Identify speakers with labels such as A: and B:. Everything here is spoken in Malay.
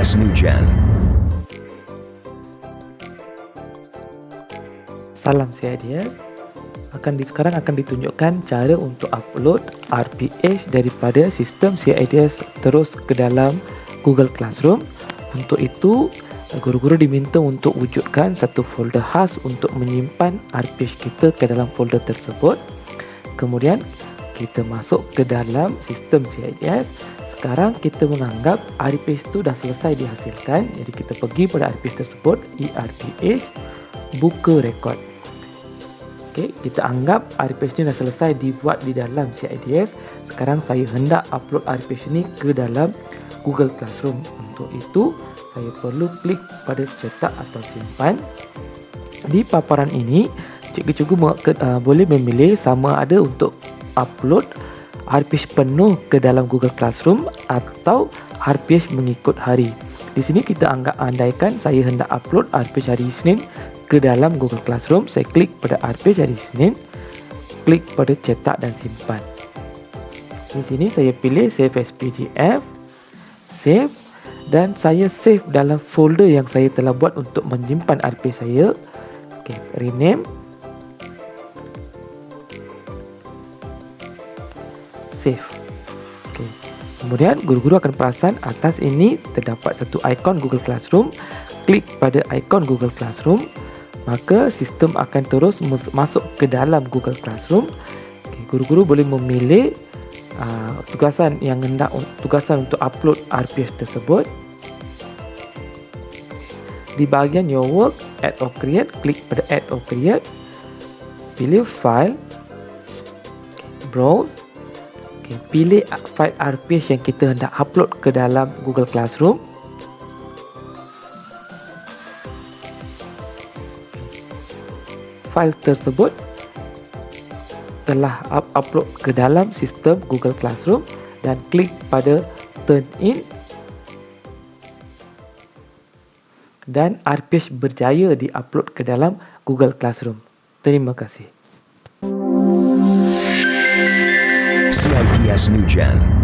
A: CITS New Gen.
B: Salam CIDS. Akan di, sekarang akan ditunjukkan cara untuk upload RPH daripada sistem CIDS terus ke dalam Google Classroom. Untuk itu, guru-guru diminta untuk wujudkan satu folder khas untuk menyimpan RPH kita ke dalam folder tersebut. Kemudian, kita masuk ke dalam sistem CIDS. Sekarang kita menganggap RPH itu dah selesai dihasilkan. Jadi kita pergi pada RPH tersebut, ERPH, buka rekod. Okey, kita anggap RPH ni dah selesai dibuat di dalam CIDS. Sekarang saya hendak upload RPH ni ke dalam Google Classroom. Untuk itu, saya perlu klik pada cetak atau simpan. Di paparan ini, cikgu-cikgu uh, boleh memilih sama ada untuk upload RPH penuh ke dalam Google Classroom atau RPH mengikut hari. Di sini kita anggap andaikan saya hendak upload RPH hari Isnin ke dalam Google Classroom, saya klik pada RPG hari Senin, klik pada cetak dan simpan. Di sini saya pilih save as PDF, save dan saya save dalam folder yang saya telah buat untuk menyimpan RP saya. Okay, rename. Save. Okay. Kemudian guru-guru akan perasan atas ini terdapat satu ikon Google Classroom. Klik pada ikon Google Classroom maka sistem akan terus masuk ke dalam Google Classroom. Okay, guru-guru boleh memilih uh, tugasan yang hendak tugasan untuk upload RPS tersebut. Di bahagian Your Work, Add or Create, klik pada Add or Create. Pilih File, Browse. Okay, pilih file RPS yang kita hendak upload ke dalam Google Classroom. file tersebut telah up upload ke dalam sistem Google Classroom dan klik pada turn in dan RPH berjaya diupload ke dalam Google Classroom. Terima kasih.
A: New Gen.